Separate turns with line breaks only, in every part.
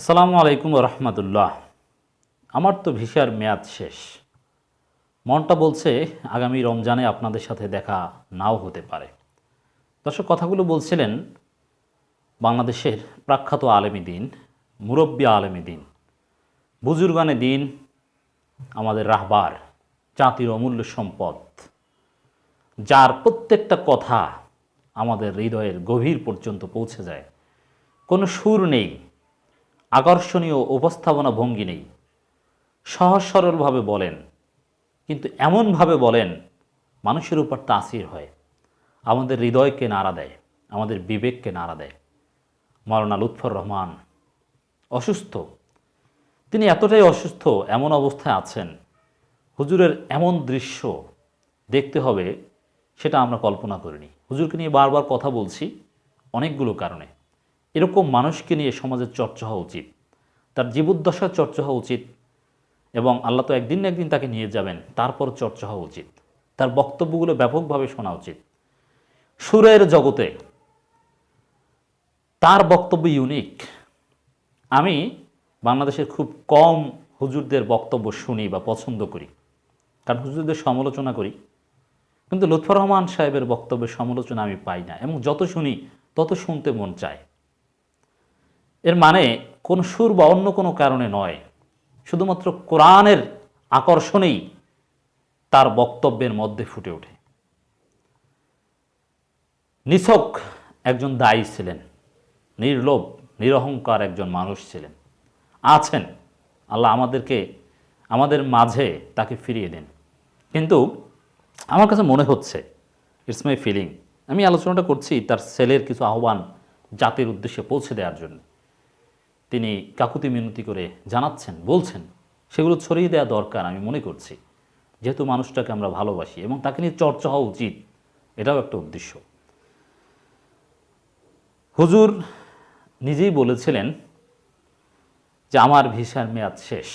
আসসালামু আলাইকুম রহমতুল্লাহ আমার তো ভিসার মেয়াদ শেষ। মনটা বলছে আগামী রমজানে আপনাদের সাথে দেখা নাও হতে পারে। দর্শক, কথাগুলো বলছিলেন বাংলাদেশের প্রাখ্যাত আলেমী দিন, মুরব্বী আলেমী দিন, বুজুর্গানে দিন, আমাদের রাহবার, জাতির অমূল্য সম্পদ, যার প্রত্যেকটা কথা আমাদের হৃদয়ের গভীর পর্যন্ত পৌঁছে যায়। কোনো সুর নেই আকর্ষণীয় উপস্থাপনা ভঙ্গি নেই। সহজ সরলভাবে বলেন, কিন্তু এমনভাবে বলেন, মানুষের উপর তাসির হয়। আমাদের হৃদয়কে নাড়া দেয়, আমাদের বিবেককে নাড়া দেয়। মরনা লুৎফর রহমান, অসুস্থ। তিনি এতটাই অসুস্থ, এমন অবস্থায় আছেন। হুজুরের এমন দৃশ্য দেখতে হবে, সেটা আমরা কল্পনা করিনি। হুজুরকে নিয়ে বারবার কথা বলছি অনেকগুলো কারণে। এরকম মানুষকে নিয়ে সমাজের চর্চা হওয়া উচিত। তার জীবদ্দশার চর্চা হওয়া উচিত এবং আল্লাহ তো একদিন না একদিন তাকে নিয়ে যাবেন, তারপর চর্চা হওয়া উচিত। তার বক্তব্যগুলো ব্যাপকভাবে শোনা উচিত। সুরের জগতে তার বক্তব্য ইউনিক আমি বাংলাদেশের খুব কম হুজুরদের বক্তব্য শুনি বা পছন্দ করি। কারণ হুজুরদের সমালোচনা করি। কিন্তু লুৎফর রহমান সাহেবের বক্তব্যের সমালোচনা আমি পাই না এবং যত শুনি তত শুনতে মন চায়। এর মানে কোন সুর বা অন্য কোনো কারণে নয়। শুধুমাত্র কোরআনের আকর্ষণেই তার বক্তব্যের মধ্যে ফুটে ওঠে। নিছক একজন দায়ী ছিলেন, নির্লোভ, নিরহংকার একজন মানুষ ছিলেন। আছেন, আল্লাহ আমাদেরকে, আমাদের মাঝে তাকে ফিরিয়ে দেন। কিন্তু আমার কাছে মনে হচ্ছে ইটস মাই ফিলিং আমি আলোচনাটা করছি তার ছেলের কিছু আহ্বান জাতির উদ্দেশ্যে পৌঁছে দেওয়ার জন্য। তিনি কাকুতি মিনতি করে জানাচ্ছেন, বলছেন, সেগুলো ছড়িয়ে দেওয়া দরকার আমি মনে করছি। যেহেতু মানুষটাকে আমরা ভালোবাসি এবং তাকে নিয়ে চর্চা হওয়া উচিত, এটাও একটা উদ্দেশ্য। হুজুর নিজেই বলেছিলেন যে, আমার ভিসার মেয়াদ শেষ।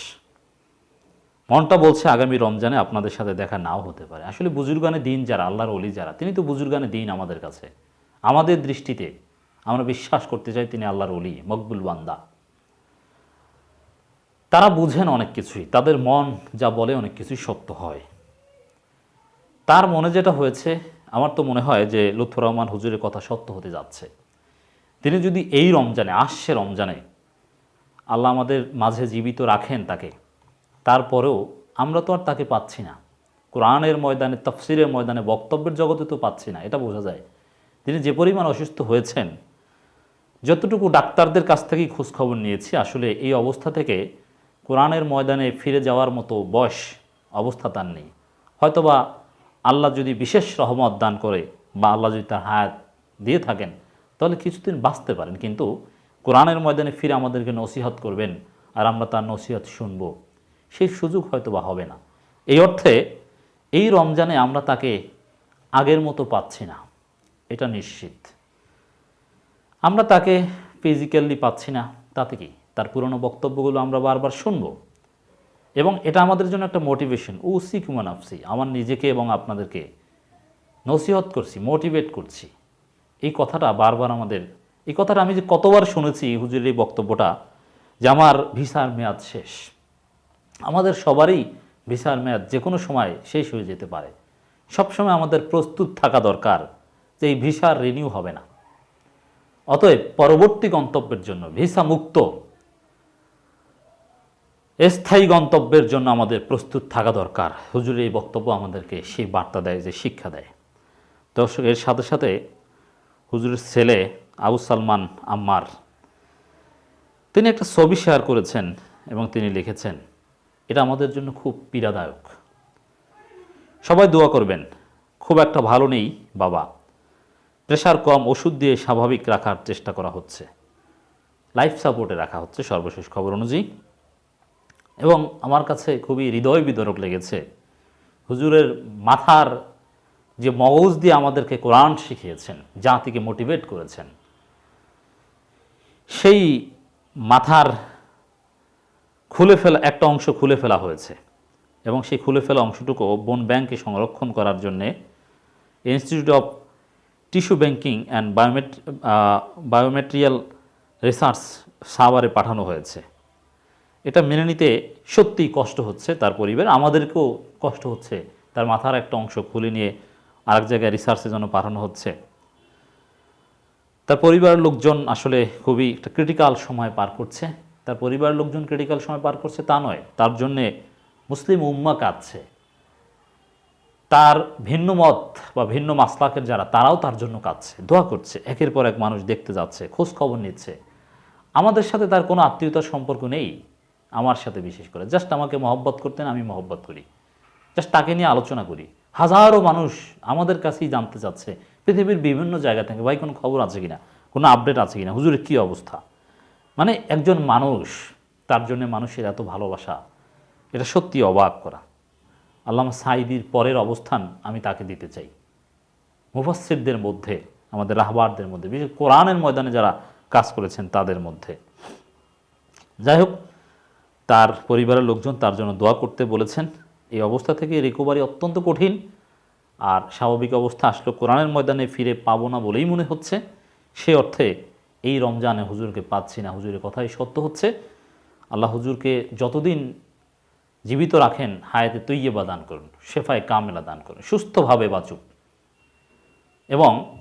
মনটা বলছে আগামী রমজানে আপনাদের সাথে দেখা নাও হতে পারে। আসলে বুজুর্গানে দিন যারা, আল্লাহর অলি যারা, তিনি তো বুজুর্গানে দিন আমাদের কাছে। আমাদের দৃষ্টিতে আমরা বিশ্বাস করতে চাই তিনি আল্লাহর অলি মকবুল বান্দা। তারা বুঝেন অনেক কিছুই। তাদের মন যা বলে অনেক কিছুই সত্য হয়। তার মনে যেটা হয়েছে, আমার তো মনে হয় যে লুৎফর রহমান হুজুরের কথা সত্য হতে যাচ্ছে। তিনি যদি এই রমজানে, আসছে রমজানে, আল্লাহ আমাদের মাঝে জীবিত রাখেন তাকে, তারপরেও আমরা তো আর তাকে পাচ্ছি না। কোরআনের ময়দানে, তফসিরের ময়দানে, বক্তব্যের জগতে তো পাচ্ছি না, এটা বোঝা যায়। তিনি যে পরিমাণ অসুস্থ হয়েছেন, যতটুকু ডাক্তারদের কাছ থেকেই খোঁজখবর নিয়েছি, আসলে এই অবস্থা থেকে কোরআনের ময়দানে ফিরে যাওয়ার মতো বয়স, অবস্থা তার নেই। হয়তোবা আল্লাহ যদি বিশেষ রহমত দান করে বা আল্লাহ যদি তার হায়াত দিয়ে থাকেন, তাহলে কিছুদিন বাঁচতে পারেন। কিন্তু কোরআনের ময়দানে ফিরে আমাদেরকে নসিহত করবেন আর আমরা তার নসিহত শুনব, সেই সুযোগ হয়তো বা হবে না। এই অর্থে এই রমজানে আমরা তাকে আগের মতো পাচ্ছি না, এটা নিশ্চিত। আমরা তাকে ফিজিক্যালি পাচ্ছি না, তাতে কি? তার পুরনো বক্তব্যগুলো আমরা বারবার শুনব। এবং এটা আমাদের জন্য একটা মোটিভেশন ও সিকুমান আফসি আমার নিজেকে এবং আপনাদেরকে নসিহত করছি মোটিভেট করছি। এই কথাটা বারবার আমাদের, এই কথাটা আমি যে কতবার শুনেছি হুজুরের এই বক্তব্যটা, যে আমার ভিসার মেয়াদ শেষ। আমাদের সবারই ভিসার মেয়াদ যে কোনো সময় শেষ হয়ে যেতে পারে। সবসময় আমাদের প্রস্তুত থাকা দরকার যে এই ভিসার রিনিউ হবে না। অতএব পরবর্তী গন্তব্যের জন্য ভিসা মুক্ত স্থায়ী গন্তব্যের জন্য আমাদের প্রস্তুত থাকা দরকার। হুজুরের এই বক্তব্য আমাদেরকে সেই বার্তা দেয় যে শিক্ষা দেয়। দর্শক, এর সাথে সাথে হুজুরের ছেলে আবু সালমান আম্মার, তিনি একটা ছবি শেয়ার করেছেন এবং তিনি লিখেছেন, এটা আমাদের জন্য খুব পীড়াদায়ক। সবাই দোয়া করবেন, খুব একটা ভালো নেই, বাবা। প্রেশার কম, ওষুধ দিয়ে স্বাভাবিক রাখার চেষ্টা করা হচ্ছে। লাইফ সাপোর্টে রাখা হচ্ছে সর্বশেষ খবর অনুযায়ী। এবং আমার কাছে খুবই হৃদয় বিদরক লেগেছে। হুজুরের মাথার যে মগজ দিয়ে আমাদেরকে কোরআন শিখিয়েছেন, জাতিকে মোটিভেট করেছেন, সেই মাথার খুলে ফেলা, একটা অংশ খুলে ফেলা হয়েছে এবং সেই খুলে ফেলা অংশটুকু বন ব্যাংকে সংরক্ষণ করার জন্যে institute of tissue banking and বায়োমেট বায়োমেট্রিয়াল রিসার্চ সাভারে পাঠানো হয়েছে। এটা মেনে নিতে সত্যিই কষ্ট হচ্ছে তার পরিবার আমাদেরকেও কষ্ট হচ্ছে। তার মাথার একটা অংশ খুলে নিয়ে আরেক জায়গায় রিসার্চের জন্য পাঠানো হচ্ছে। তার পরিবারের লোকজন আসলে খুবই একটা ক্রিটিক্যাল সময় পার করছে। তার পরিবারের লোকজন ক্রিটিক্যাল সময় পার করছে তা নয়, তার জন্যে মুসলিম উম্মা কাঁদছে। তার ভিন্ন মত বা ভিন্ন মাসলাকের যারা, তারাও তার জন্য কাঁদছে, দোয়া করছে। একের পর এক মানুষ দেখতে যাচ্ছে, খোঁজ খবর নিচ্ছে। আমাদের সাথে তার কোনো আত্মীয়তার সম্পর্ক নেই। আমার সাথে বিশেষ করে। জাস্ট আমাকে মহব্বত করতেন, আমি মহব্বত করি। জাস্ট তাকে নিয়ে আলোচনা করি। হাজারো মানুষ আমাদের কাছেই জানতে চাচ্ছে, পৃথিবীর বিভিন্ন জায়গা থেকে, ভাই, কোনো খবর আছে কিনা? কোনো আপডেট আছে কিনা? হুজুরের কী অবস্থা? মানে একজন মানুষ, তার জন্য মানুষের এত ভালোবাসা, এটা সত্যি অবাক করা। আল্লামা সাইদির পরের অবস্থান আমি তাকে দিতে চাই। মুফাসসিরদের মধ্যে, আমাদের রাহবারদের মধ্যে, বিশেষ করে কোরআনের ময়দানে যারা কাজ করেছেন তাদের মধ্যে। যাই হোক তার পরিবারের লোকজন তার জন্য দোয়া করতে বলেছেন। এই অবস্থা থেকে রিকভারি অত্যন্ত কঠিন আর স্বাভাবিক অবস্থা আসলে কোরআনের ময়দানে ফিরে পাবো না বলেই মনে হচ্ছে। সে অর্থে এই রমজানে হুজুরকে পাচ্ছি না। হুজুরের কথাই সত্য হচ্ছে। আল্লাহ হুজুরকে যতদিন জীবিত রাখেন, হায়াতে তৈয়বা দান করুন, শেফায় কামেলা দান করুন, সুস্থভাবে বাঁচুক। এবং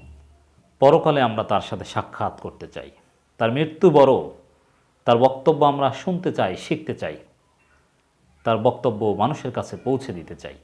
পরকালে আমরা তার সাথে সাক্ষাৎ করতে চাই। তার মৃত্যু বড় তার বক্তব্য আমরা শুনতে চাই শিখতে চাই। তার বক্তব্য মানুষের কাছে পৌঁছে দিতে চাই।